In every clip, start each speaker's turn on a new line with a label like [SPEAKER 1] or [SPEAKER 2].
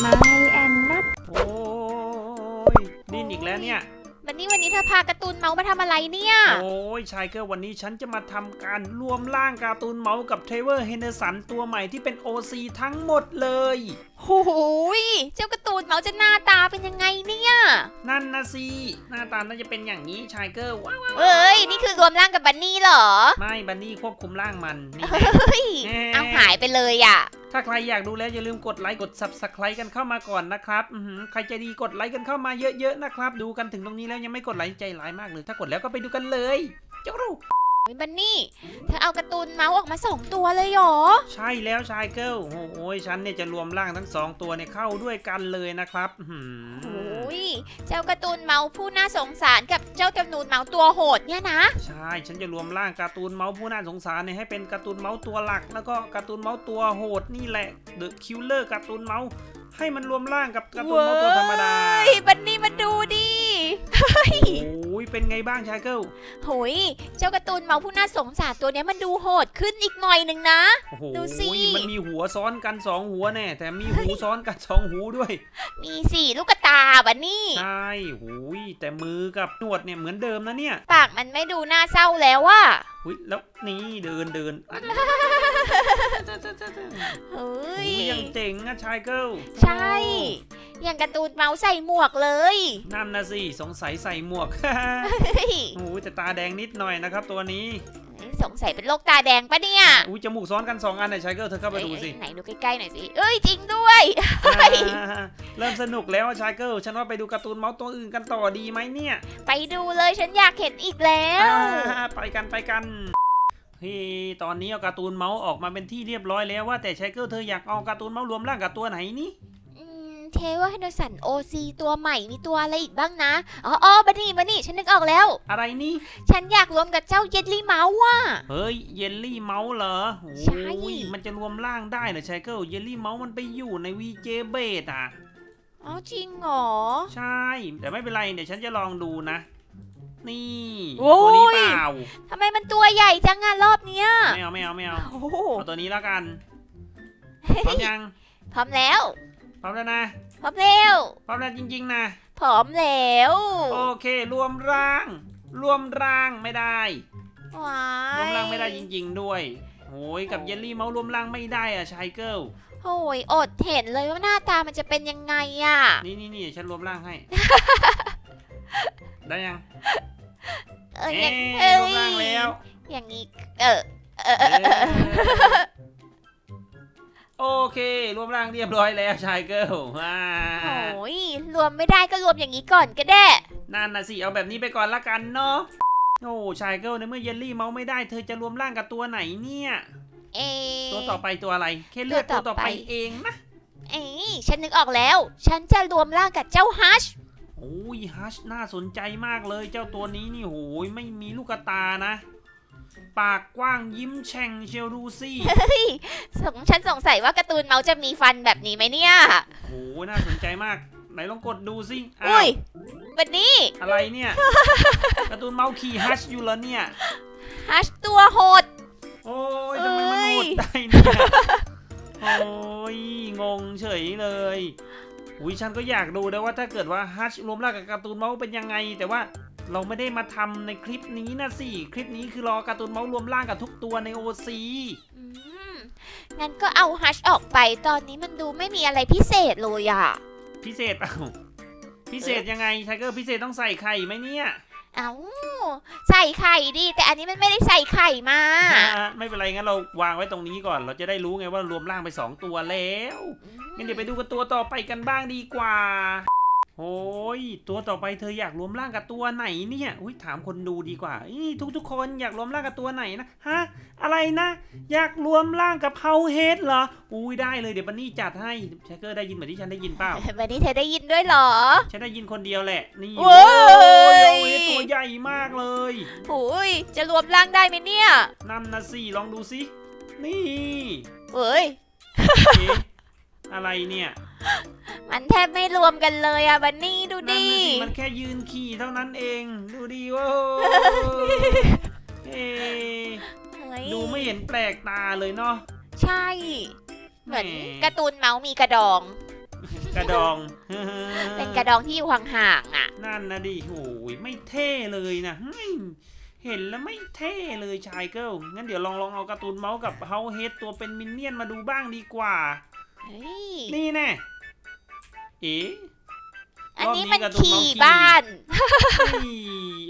[SPEAKER 1] ไม้แอนนัท
[SPEAKER 2] โอ้ยดิ้นอีกแล้วเนี่ย
[SPEAKER 3] วันนี้วันนี้เธอพาการ์ตูนเมาส์มาทำอะไรเนี่ย
[SPEAKER 2] โอ้ยชายเกอร์วันนี้ฉันจะมาทำการรวมร่างการ์ตูนเมาส์กับเทรเวอร์เฮนเดอร์สันตัวใหม่ที่เป็น OC ทั้งหมดเลย
[SPEAKER 3] โอ้โหยเจ้าการ์ตูนเมาส์จะหน้าตาเป็นยังไงเนี่ย
[SPEAKER 2] นั่นนะสิหน้าตาน่าจะเป็นอย่างนี้ชายเกอร์ว้าว
[SPEAKER 3] เอ้ย นี่คือรวมร่างกับบันนี่เหรอ
[SPEAKER 2] ไม่บันนี่ควบคุมร่างมันนี่
[SPEAKER 3] เฮ้ย
[SPEAKER 2] แหม่
[SPEAKER 3] เอาหายไปเลยอะ
[SPEAKER 2] ถ้าใครอยากดูแล้วอย่าลืมกดไลค์กด subscribe กันเข้ามาก่อนนะครับใครใจดีกดไลค์กันเข้ามาเยอะๆนะครับ ดูกันถึงตรงนี้แล้วยังไม่กดไลค์ใจร้ายมากเลย ถ้ากดแล้วก็ไปดูกันเลยเจ้ารู้
[SPEAKER 3] เฮ้ยบันนี่เธอเอาการ์ตูนเมาส์ออกมาสองตัวเลยเหรอ
[SPEAKER 2] ใช่แล้วชายเกิลโอ้โหฉันเนี่ยจะรวมร่างทั้งสองตัวเนี่ยเข้าด้วยกันเลยนะครับอื้อหือ
[SPEAKER 3] โอ้ยเจ้าการ์ตูนเมาส์ผู้น่าสงสารกับเจ้าจำนูนเมาส์ตัวโหดเนี่ยนะ
[SPEAKER 2] ใช่ฉันจะรวมร่างการ์ตูนเมาส์ผู้น่าสงสารเนี่ยให้เป็นการ์ตูนเมาส์ตัวหลัก แล้วก็การ์ตูนเมาส์ตัวโหดนี่แหละ The Killer การ์ตูนเมาส์ให้มันรวมร่างกับการ์ตูนเมาส์ตัวธรรมดา
[SPEAKER 3] เฮ้ยบันนี่มาดูดิ
[SPEAKER 2] โอ้ย เป็นไงบ้างชายเกิล
[SPEAKER 3] โหยเจ้าการ์ตูนเมาส์ผู้น่าสงสารตัวเนี้ยมันดูโหดขึ้นอีกหน่อยหนึ่งนะ
[SPEAKER 2] โอ้โห
[SPEAKER 3] ดูสิ
[SPEAKER 2] มันมีหัวซ้อนกันสองหัวแน่แต่มีหูซ้อนกันสองหูด้วย
[SPEAKER 3] มีสี่ลูกตาบันนี่
[SPEAKER 2] ใช่หูยแต่มือกับหนวดเนี่ยเหมือนเดิมนะเนี่ย
[SPEAKER 3] ปากมันไม่ดูน่าเศร้าแล้วอะ
[SPEAKER 2] หุยแล้วนี่เดินเดิน
[SPEAKER 3] เฮ้ย
[SPEAKER 2] หูยยังเจ๋งนะชายเกิล
[SPEAKER 3] ใช่อ ย่างการ์ตูนเมาส์ใส่หมวกเลย
[SPEAKER 2] นั่นนะสิสงสัยใส่หมวก
[SPEAKER 3] เฮ้ย
[SPEAKER 2] โอ้ยแต่ตาแดงนิดหน่อยนะครับ ตัวนี้
[SPEAKER 3] สงสัยเป็นโรคตาแดงปะเนี่ย
[SPEAKER 2] อุ้ยจมูกซ้อนกันสองอันเนี่ยชายเกิลเธอเข้าไปดูสิ
[SPEAKER 3] เอ้ยไหนดูใกล้ๆหน่อยสิเอ้ยจริงด้วย
[SPEAKER 2] อ่าเริ่มสนุกแล้วอะชายเกิลฉันว่าไปดูการ์ตูนเมาส์ตัวอื่นกันต่อดีไหมเนี่ย
[SPEAKER 3] ไปดูเลยฉันอยากเห็นอีกแล้ว
[SPEAKER 2] อ่าไปกันไปกันเฮ้ยตอนนี้เอาการ์ตูนเมาส์ออกมาเป็นที่เรียบร้อยแล้วว่าแต่ชายเกิลเธออยากเอาการ์ตูนเมาส์รวมร่างกับตัวไหนนี่
[SPEAKER 3] อืมเทว่าเฮนเดอร์สันโอซีตัวใหม่มีตัวอะไรอีกบ้างนะ อ๋ออ๋อบันนี่บันนี่ฉันนึกออกแล้ว
[SPEAKER 2] อะไรนี่
[SPEAKER 3] ฉันอยากรวมกับเจ้าเยลลี่เมาส์ว่ะ
[SPEAKER 2] เฮ้ยเยลลี่เมาส์เหรอโใช่อ้ยมันจะรวมร่างได้เหรอชายเกิลเยลลี่เมาส์มันไปอยู่ในวีเจเบดอะ
[SPEAKER 3] อ๋อจริงเหรอ
[SPEAKER 2] ใช่ แต่ไม่เป็นไรเดี๋ยวฉันจะลองดูนะ นี่
[SPEAKER 3] โอ้ย
[SPEAKER 2] ตัวนี้เปล่า
[SPEAKER 3] ทำไมมันตัวใหญ่จังอะรอบเนี้ย
[SPEAKER 2] ไม่เอาไม่เอาไม่เอา
[SPEAKER 3] โอ้โห
[SPEAKER 2] เอาตัวนี้แล้วกันพร้อมยัง
[SPEAKER 3] พร้อมแล้ว
[SPEAKER 2] พร้อมแล้วนะ
[SPEAKER 3] พร้อมแล้ว
[SPEAKER 2] พร้อมแล้วจริง ๆ นะ
[SPEAKER 3] พร้อมแล้ว
[SPEAKER 2] โอเค รวมร่าง รวมร่างไม่ได้
[SPEAKER 3] ว้าร
[SPEAKER 2] วม
[SPEAKER 3] ย
[SPEAKER 2] ร่างไม่ได้จริง ๆ ด้วยโอ้ยกับเยลลี่เมาส์รวมร่างไม่ได้อะชายเกิล
[SPEAKER 3] โอ้ยอดเห็นเลยว่าหน้าตามันจะเป็นยังไงอะ
[SPEAKER 2] นี่นี่นี่ฉันรวมร่างให้ ได้ยัง
[SPEAKER 3] เออ
[SPEAKER 2] เอ๊
[SPEAKER 3] ยังะเอ้
[SPEAKER 2] รวมร่าง
[SPEAKER 3] ย
[SPEAKER 2] แล้ว
[SPEAKER 3] อย่างนี้ เออ เออเอ
[SPEAKER 2] เอ
[SPEAKER 3] อเออ
[SPEAKER 2] อ โอเค รวมร่างเรียบร้อยแล้วชายเกิลอ่า
[SPEAKER 3] โอ้ยรวมไม่ได้ก็รวมอย่างนี้ก่อนก็ได้
[SPEAKER 2] นั่นนะสิเอาแบบนี้ไปก่อนละกันเนาะโอ้ชายเกิลในเมื่อเยลลี่เมาส์ไม่ได้เธอจะรวมร่างกับตัวไหนเนี่ย
[SPEAKER 3] เอะ
[SPEAKER 2] ตัวต่อไปตัวอะไรแค่เลือก
[SPEAKER 3] ตั
[SPEAKER 2] ตัว
[SPEAKER 3] วต่
[SPEAKER 2] ต่อ
[SPEAKER 3] อ
[SPEAKER 2] ไป
[SPEAKER 3] ไป
[SPEAKER 2] เองนะ
[SPEAKER 3] เอ้ยฉันนึกออกแล้ว ฉันจะรวมร่างกับเจ้าฮัช
[SPEAKER 2] โอ้ยฮัชน่าสนใจมากเลยเจ้าตัวนี้นี่โหยไม่มีลูกตานะ ปากกว้างยิ้มแฉ่งเชียวดูสิ
[SPEAKER 3] สงฉันสงสัยว่าการ์ตูนเมาส์จะมีฟันแบบนี้ไหมเนี่ย
[SPEAKER 2] โอ้ยน่าสนใจมาก ไหนลองกดดูสิอ้าว
[SPEAKER 3] อุ้ยวันนี้
[SPEAKER 2] อะไรเนี่ย การ์ตูนเมาส์ขี่ฮัชอยู่เหรอเนี่ย
[SPEAKER 3] ฮัชตัวโหด
[SPEAKER 2] โอ้ยทำไมมัน
[SPEAKER 3] เอ้ย
[SPEAKER 2] โหดได้เนี่ย โอ้ยงงเฉยเลยอุ้ยฉันก็อยากดูนะว่าถ้าเกิดว่าฮัชรวมร่างกับการ์ตูนเมาส์เป็นยังไง แต่ว่า เราไม่ได้มาทำในคลิปนี้นะสิ คลิปนี้คือรอการ์ตูนเมาส์รวมร่างกับทุกตัวใน OC
[SPEAKER 3] อืมงั้นก็เอาฮัชออกไปตอนนี้มันดูไม่มีอะไรพิเศษเลยอะ
[SPEAKER 2] พิเศษเปล่าพิเศษยังไงไทเกอร์พิเศษต้องใส่ไข่ไหมเนี่ย
[SPEAKER 3] เอ้าใส่ไข่ดิแต่อันนี้มันไม่ได้ใส่ไข่มา
[SPEAKER 2] ไม่เป็นไรงั้นเราวางไว้ตรงนี้ก่อน เราจะได้รู้ไงว่ารวมร่างไปสองตัวแล้วงั้นเดี๋ยวไปดูกันตัวต่อไปกันบ้างดีกว่า โอ้ยตัวต่อไปเธออยากรวมร่างกับตัวไหนเนี่ยอุ้ยถามคนดูดีกว่าอีทุกทุกๆคนอยากรวมร่างกับตัวไหนนะฮะอะไรนะ อยากรวมร่างกับเฮาเฮดเหรออุ้ยได้เลยเดี๋ยวบันนี่จัดให้ชายเกอร์ได้ยินเหมือนที่ฉันได้ยินเปล่า
[SPEAKER 3] วันนี้เธอได้ยินด้วยเหรอ
[SPEAKER 2] ฉันได้ยินคนเดียวแหละนี่
[SPEAKER 3] โว้ย
[SPEAKER 2] โอ้ยตัวใหญ่มากเลย
[SPEAKER 3] โอ้ยจะรวมร่างได้ไหมเนี่ย
[SPEAKER 2] นั่นนะสิลองดูสินี่
[SPEAKER 3] เอ้ย
[SPEAKER 2] เอ๊ะอะไรเนี่ย
[SPEAKER 3] มันแทบไม่รวมกันเลยอะบันนี่ดู
[SPEAKER 2] นั่น
[SPEAKER 3] ดิ
[SPEAKER 2] นะสิมันแค่ยืนขี่เท่านั้นเอง ดูดีว่าเอ๊ะ
[SPEAKER 3] เฮ้ย
[SPEAKER 2] ดูไม่เห็นแปลกตาเลยเนาะ
[SPEAKER 3] ใช่ เหมือน
[SPEAKER 2] แหม
[SPEAKER 3] การ์ตูนเมาส์มีกระดอง
[SPEAKER 2] กระดอง
[SPEAKER 3] เป็นกระดองที่อยู่ห่างๆอะ
[SPEAKER 2] นั่นนะดิโอ้ยไม่เท่เลยนะเฮ้ยเห็นแล้วไม่เท่เลยชายเกิลงั้นเดี๋ยวลองลองเอาการ์ตูนเมาส์กับเฮาเฮดตัวเป็นมินเนี่ยนมาดูบ้างดีกว่า
[SPEAKER 3] เฮ้ย
[SPEAKER 2] นี่แน่เอ๊ะ
[SPEAKER 3] อันนี้
[SPEAKER 2] รอบนี้
[SPEAKER 3] มัน
[SPEAKER 2] การ์ตูน
[SPEAKER 3] ขี่
[SPEAKER 2] เมาส์ขี่
[SPEAKER 3] บ้าน
[SPEAKER 2] เฮ้ย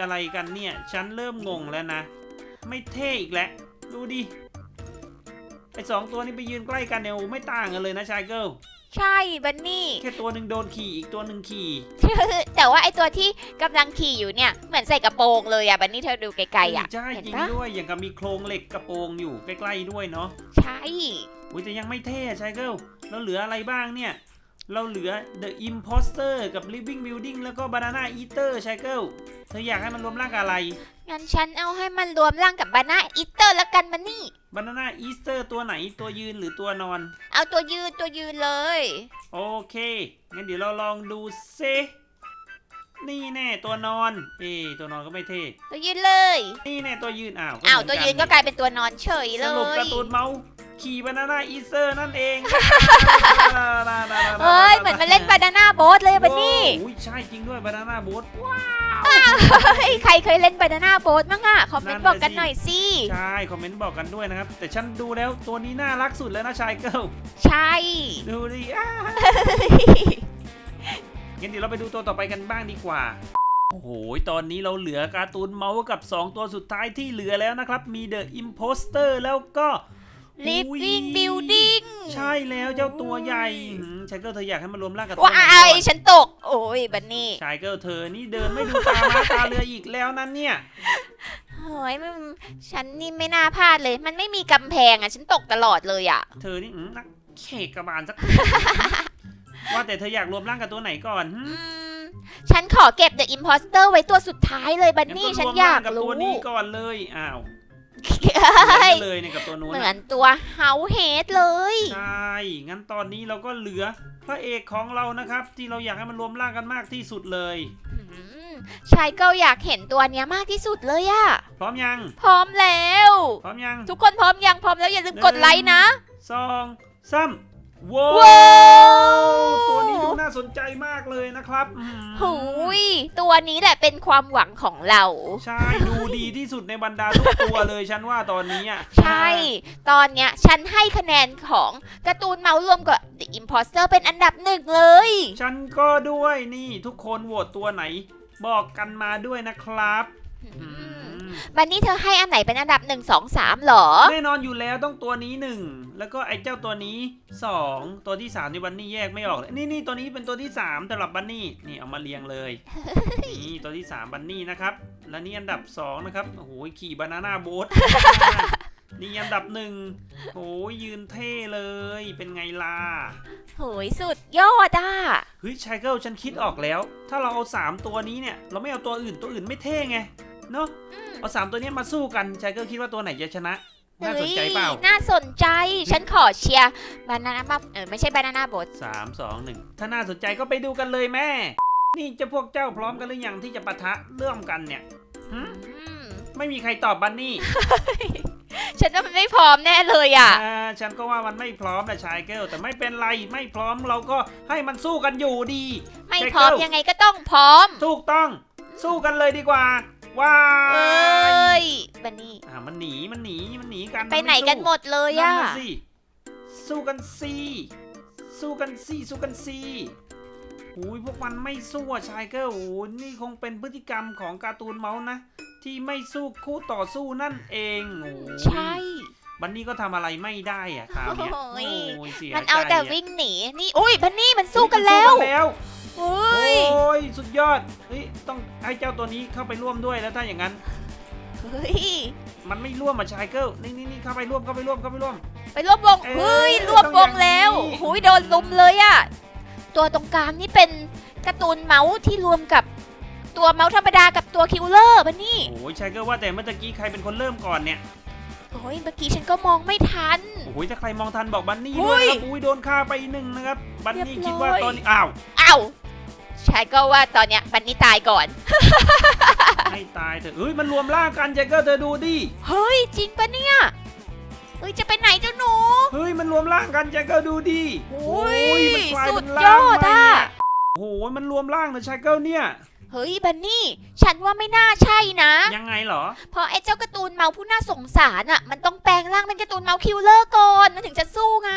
[SPEAKER 2] อะไรกันเนี่ย ฉันเริ่มงงแล้วนะ ไม่เท่อีกแล้ว ดูดิ ไอสองตัวนี้ไปยืนใกล้กันเนี่ยโอ้ไม่ต่างกันเลยนะชายเกิล
[SPEAKER 3] ใช่บันนี่
[SPEAKER 2] แค่ตัวหนึ่งโดนขี่อีกตัวหนึ่งขี่
[SPEAKER 3] แต่ว่าไอตัวที่กำลังขี่อยู่เนี่ย เหมือนใส่กระโปรงเลยอะบันนี่เธอดูไกลๆอะ
[SPEAKER 2] ใช่
[SPEAKER 3] เห็น
[SPEAKER 2] จริง
[SPEAKER 3] ปะ
[SPEAKER 2] ด้วยอย่างกับมีโครงเหล็กกระโปรงอยู่ใกล้ๆด้วยเนาะ
[SPEAKER 3] ใช่
[SPEAKER 2] อุ้ยแต่ยังไม่เท่อะชายเกิลเราเหลืออะไรบ้างเนี่ย เราเหลือ The Imposter กับ Living Building แล้วก็ Banana Eater ชายเกิลเธออยากให้มันรวมร่างกับอะไร
[SPEAKER 3] งั้นฉันเอาให้มันรวมร่างกับบานาอิเตอร์แล้วกันบันนี่
[SPEAKER 2] Banana Easter ตัวไหนตัวยืนหรือตัวนอน
[SPEAKER 3] เอาตัวยืนตัวยืนเลย
[SPEAKER 2] โอเค งั้นเดี๋ยวเราลองดูเซนี่แน่ตัวนอน เอะตัวนอนก็ไม่เท่
[SPEAKER 3] ตัวยืนเลย
[SPEAKER 2] นี่แน่ตัวยืนอ้าว
[SPEAKER 3] อ้าว
[SPEAKER 2] เหมื
[SPEAKER 3] ตัว
[SPEAKER 2] กั
[SPEAKER 3] ยืนก็กลายเป็นตัวนอนเฉยเล
[SPEAKER 2] สรุป
[SPEAKER 3] ย
[SPEAKER 2] การ์ตูนเมาส์ ขี่บานาน่าอีเซอร์นั่นเอง
[SPEAKER 3] เฮ้ยเหมือนมาเล่นบานาน่าโบ๊ทเลยอะบันนี่
[SPEAKER 2] โอ้ยใช่จริงด้วยบานาน่าโบูท
[SPEAKER 3] เฮ้ยใครเคยเล่นบานาน่าโบ๊ทมั้งอะคอมเมนต์บอกกันหน่อยสิ
[SPEAKER 2] ใช่คอมเมนต์บอกกันด้วยนะครับ แต่ฉันดูแล้วตัวนี้น่ารักสุดแล้วนะชายเกิล
[SPEAKER 3] ใช่
[SPEAKER 2] ดูดิอ้างั้นเดี๋ยวเราไปดูตัวต่อไปกันบ้างดีกว่าโอ้โห ตอนนี้เราเหลือการ์ตูนเมาส์กับ 2 ตัวสุดท้ายที่เหลือแล้วนะครับ มี The Imposter แล้วก็
[SPEAKER 3] ลิฟ
[SPEAKER 2] อุ๊ย
[SPEAKER 3] วิ่งบิลดิ้ง
[SPEAKER 2] ใช่แล้วเจ้าตัวใหญ่หืมชายเกิลเธออยากให้มันรวมร่างกับตัว
[SPEAKER 3] ว้า
[SPEAKER 2] ไหนก่
[SPEAKER 3] ย
[SPEAKER 2] อน
[SPEAKER 3] ฉันตก โอ้ยบันนี่
[SPEAKER 2] ชายเกิลเธอนี่เดินไม่ดูตามาตาเรืออีกแล้วนั่นเนี่ย
[SPEAKER 3] เฮ้ยมันฉันนี่ไม่น่าพลาดเลย มันไม่มีกำแพงอะ ฉันตกตลอดเลยอะ
[SPEAKER 2] เธอนี่หืมนักเขกกระบาลสักที ว่าแต่เธออยากรวมร่างกับตัวไหนก่อนหื
[SPEAKER 3] อื
[SPEAKER 2] ม
[SPEAKER 3] ม ฉันขอเก็บ The Imposter ไว้ตัวสุดท้ายเลยบัน
[SPEAKER 2] งั้น
[SPEAKER 3] นี่
[SPEAKER 2] ก็
[SPEAKER 3] ฉัน
[SPEAKER 2] รวม
[SPEAKER 3] อยา
[SPEAKER 2] ร่าง
[SPEAKER 3] ก
[SPEAKER 2] กับ
[SPEAKER 3] รู้
[SPEAKER 2] ตัวนี้ก่อนเลยอ้าว
[SPEAKER 3] เฮ้ย
[SPEAKER 2] เหมือนกันเลยเนี่ยกับตัวนู้น
[SPEAKER 3] เหมือ
[SPEAKER 2] น่ะ
[SPEAKER 3] นตัวเฮาเฮดเลย
[SPEAKER 2] ใช่งั้นตอนนี้เราก็เหลือพระเอกของเรานะครับ ที่เราอยากให้มันรวมร่างกันมากที่สุดเลย
[SPEAKER 3] อืมชายก็อยากเห็นตัวเนี้ยมากที่สุดเลยอะ
[SPEAKER 2] พร้อมยัง
[SPEAKER 3] พร้อมแล้ว
[SPEAKER 2] พร้อมยัง
[SPEAKER 3] ทุกคนพร้อมยังพร้อมแล้วอย่าลืมกดไลค์นะ
[SPEAKER 2] สองสาม ว้า
[SPEAKER 3] ว้าว
[SPEAKER 2] ตัวนี้ดูน่าสนใจมากเลยนะครับอื้อ
[SPEAKER 3] หู
[SPEAKER 2] หือย
[SPEAKER 3] ตัวนี้แหละเป็นความหวังของเรา
[SPEAKER 2] ใช่ ดูดีที่สุดในบรรดาทุกตัวเลยฉันว่าตอนนี้อะ
[SPEAKER 3] ใช่ ตอนเนี้ยฉันให้คะแนนของการ์ตูนเมาส์รวมกับ The Imposter เป็นอันดับหนึ่งเลย
[SPEAKER 2] ฉันก็ด้วยนี่ทุกคนโหวตตัวไหน บอกกันมาด้วยนะครับ
[SPEAKER 3] อื
[SPEAKER 2] อื
[SPEAKER 3] ม
[SPEAKER 2] ม
[SPEAKER 3] บันนี้เธอให้อันไหนเป็นอันดับหนึ่งสองสามหรอ
[SPEAKER 2] แน่นอนอยู่แล้วต้องตัวนี้หนึ่งแล้วก็ไอ้เจ้าตัวนี้สองตัวที่สามในบันนี่แยกไม่ออกเลยนี่นี่ตัวนี้เป็นตัวที่สามสำหรับบันนี่นี่เอามาเรียงเลยนี่ตัวที่สามบันนี่นะครับและนี่อันดับสองนะครับโอ้โหขี่บานาน่าโบ๊ทนี่อันดับหนึ่งโอ้ยยืนเท่เลยเป็นไงล่ะ
[SPEAKER 3] โหยสุดยอดอะ
[SPEAKER 2] เฮ้ยชายเกิลฉันคิดออกแล้ว ถ้าเราเอาสามตัวนี้เนี่ย เราไม่เอาตัวอื่นตัวอื่นไม่เท่ไง เนาะ
[SPEAKER 3] อืม
[SPEAKER 2] เอาสามตัวนี้มาสู้กันชายเกิลคิดว่าตัวไหนจะชนะ น่าสนใจเปล่า
[SPEAKER 3] ฮ้ยน่าสนใจ ฉันขอเชียร์บานาน่าเออไม่ใช่บานาน่าบด
[SPEAKER 2] สามสองหนึ่งถ้าน่าสนใจก็ไปดูกันเลยแม่ นี่จะพวกเจ้าพร้อมกันหรือยังที่จะปะทะเรื่องกันเนี่ยหึไม่มีใครตอบบันนี่
[SPEAKER 3] ฉันว่ามันไม่พร้อมแน่เลยอะ
[SPEAKER 2] อ่าฉันก็ว่ามันไม่พร้อมนะชายเกิลแต่ไม่เป็นไรไม่พร้อมเราก็ให้มันสู้กันอยู่ดี
[SPEAKER 3] ไม่
[SPEAKER 2] เช็ค
[SPEAKER 3] พร้อม
[SPEAKER 2] เร็ว
[SPEAKER 3] ยังไงก็ต้องพร้อม
[SPEAKER 2] ถูกต้อง สู้กันเลยดีกว่า ว้า
[SPEAKER 3] เอ้
[SPEAKER 2] ย
[SPEAKER 3] ยบันนี่
[SPEAKER 2] อ่ามันหนีมันหนีมันหนีกัน
[SPEAKER 3] ไปไหน
[SPEAKER 2] มัม่สู้
[SPEAKER 3] กันหมดเลย
[SPEAKER 2] นั่น
[SPEAKER 3] อะ
[SPEAKER 2] น่ะสิสู้กันสิสู้กันสิสู้กันสิหูยพวกมันไม่สู้อะชายเกิลโอ้ยนี่คงเป็นพฤติกรรมของการ์ตูนเมาส์นะ ที่ไม่สู้คู่ต่อสู้นั่นเองโอ้ย
[SPEAKER 3] ใช่
[SPEAKER 2] บันนี่ก็ทำอะไรไม่ได้อะคราวเนี้ย
[SPEAKER 3] โอ้ย
[SPEAKER 2] โอ้ยเสีย
[SPEAKER 3] มันเอาแต่
[SPEAKER 2] ใจะ
[SPEAKER 3] วิ่งหนีนี่อุ้ยบันนี่มันสู้กันแล้ว
[SPEAKER 2] สู้กันแล้ว
[SPEAKER 3] อุ้
[SPEAKER 2] โอ้
[SPEAKER 3] ย
[SPEAKER 2] ยสุดยอดเฮ้ย ต้องให้เจ้าตัวนี้เข้าไปร่วมด้วยแล้วถ้าอย่างนั้น
[SPEAKER 3] เฮ้ย
[SPEAKER 2] มันไม่ร่วมมาชายเกิลนี่นี่นี่เข้าไปร่วมเข้าไปร่วมเข้าไปร่วม
[SPEAKER 3] ไปรวบวง
[SPEAKER 2] เอ้ย
[SPEAKER 3] เฮ้ยรวบวงแล้ว
[SPEAKER 2] ต้องอย่างนี้
[SPEAKER 3] หุยโดนลุมเลยอะตัวตรงกลางนี่เป็นการ์ตูนเมาส์ที่รวมกับตัวเมาส์ธรรมดากับตัวคิลเลอร์บันนี่
[SPEAKER 2] โอ้ยชายเกิลว่าแต่เมื่อตะกี้ใครเป็นคนเริ่มก่อนเนี่ย
[SPEAKER 3] โอ้ยเมื่อกี้ฉันก็มองไม่ทัน
[SPEAKER 2] โอ้ยถ้าใครมองทันบอกบันนี่
[SPEAKER 3] เฮ้
[SPEAKER 2] ด้วย
[SPEAKER 3] ย
[SPEAKER 2] นะครับอุ้ยโดนฆ่าไปหนึ่งนะครับบันนี่
[SPEAKER 3] เรียบร้อย
[SPEAKER 2] คิดว่าตอนนี้อ้าว
[SPEAKER 3] อ้าว ชายก็ว่าตอนเนี้ยบันนี่ตายก่อน
[SPEAKER 2] ให้ตายเถอะเฮ้ยมันรวมร่างกันแจ็คเกอร์เธอดูดิ
[SPEAKER 3] เฮ้ย จริงปะเนี่ยเฮ้ยจะไปไหนเจ้าหนู
[SPEAKER 2] เฮ้ยมันรวมร่างกันแจ็คเกิลดูดิ
[SPEAKER 3] โอ้ย
[SPEAKER 2] มันกลาย
[SPEAKER 3] สุ
[SPEAKER 2] เป็
[SPEAKER 3] ด
[SPEAKER 2] น
[SPEAKER 3] ย
[SPEAKER 2] ร่าง
[SPEAKER 3] อด
[SPEAKER 2] ใหม่
[SPEAKER 3] อะ
[SPEAKER 2] อะโอ้โหมันรวมร่างนะแจ็คเกิลเนี่ย
[SPEAKER 3] เฮ้ยบันนี่ ฉันว่าไม่น่าใช่นะ
[SPEAKER 2] ยังไงเหรอ
[SPEAKER 3] เพราะไอ้เจ้าการ์ตูนเมาผู้น่าสงสารอะ มันต้องแปลงร่างเป็นการ์ตูนเมาคิลเลอร์ก่อนมันถึงจะสู้ไง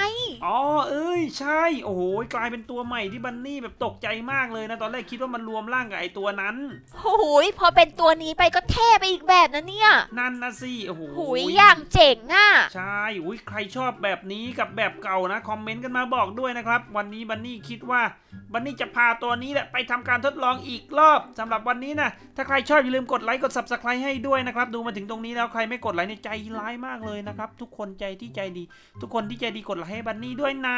[SPEAKER 2] อ๋อเอ้ยใช่ โอ้โหกลายเป็นตัวใหม่ที่บันนี่แบบตกใจมากเลยนะ ตอนแรกคิดว่ามันรวมร่างกับไอตัวนั้น
[SPEAKER 3] โอ้ยพอเป็นตัวนี้ไปก็เท่ไปอีกแบบนะเนี่ย
[SPEAKER 2] นั่นนะสิโอ้โห
[SPEAKER 3] หุยอย่างเจ๋งอะ
[SPEAKER 2] ใช่อุ้ยใครชอบแบบนี้กับแบบเก่านะคอมเมนต์กันมาบอกด้วยนะครับ วันนี้บันนี่คิดว่าบันนี่จะพาตัวนี้แหละไปทำการทดลองอีกรอบสำหรับวันนี้นะถ้าใครชอบอย่าลืมกดไลค์กด subscribe ให้ด้วยนะครับดูมาถึงตรงนี้แล้วใครไม่กดไลค์ในยใจร้ายมากเลยนะครับ ทุกคนใจที่ใจดี ทุกคนที่ใจดีกดไลค์ให้บันนี่ด้วยนะ